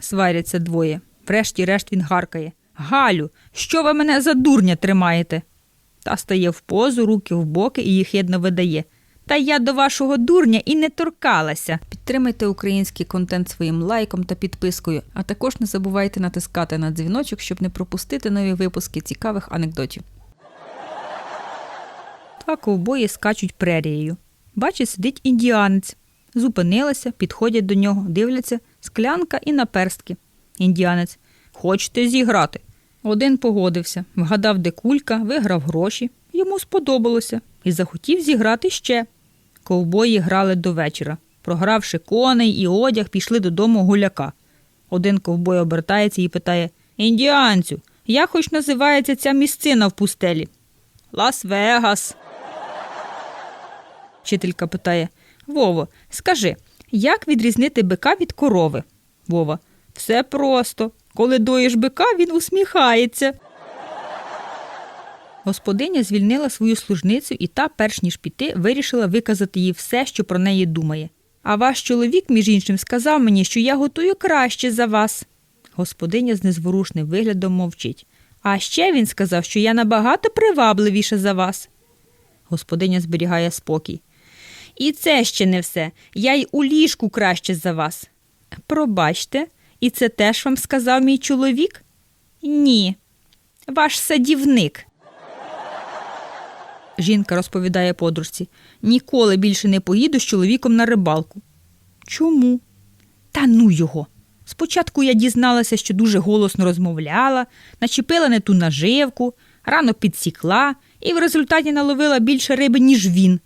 Сваряться двоє. Врешті-решт він гаркає. Галю, що ви мене за дурня тримаєте? Та стає в позу, руки в боки і їх єдно видає. Та я до вашого дурня і не торкалася. Підтримайте український контент своїм лайком та підпискою, а також не забувайте натискати на дзвіночок, щоб не пропустити нові випуски цікавих анекдотів. Два ковбої скачуть прерією. Бачить, сидить індіанець. Зупинилася, підходять до нього, дивляться, склянка і наперстки. Індіанець. Хочете зіграти? Один погодився, вгадав, де кулька, виграв гроші. Йому сподобалося і захотів зіграти ще. Ковбої грали до вечора. Програвши коней і одяг, пішли додому гуляка. Один ковбой обертається і питає Індіанцю, як хоч називається ця місцина в пустелі? Лас-Вегас. Вчителька питає Вово, скажи, як відрізнити бика від корови? Вова. Все просто. Коли доїш бика, він усміхається. Господиня звільнила свою служницю, і та, перш ніж піти, вирішила виказати їй все, що про неї думає. А ваш чоловік, між іншим, сказав мені, що я готую краще за вас. Господиня з незворушним виглядом мовчить. А ще він сказав, що я набагато привабливіша за вас. Господиня зберігає спокій. І це ще не все. Я й у ліжку краще за вас. Пробачте, і це теж вам сказав мій чоловік? Ні. Ваш садівник. Жінка розповідає подружці. Ніколи більше не поїду з чоловіком на рибалку. Чому? Та ну його. Спочатку я дізналася, що дуже голосно розмовляла, начепила не ту наживку, рано підсікла і в результаті наловила більше риби, ніж він.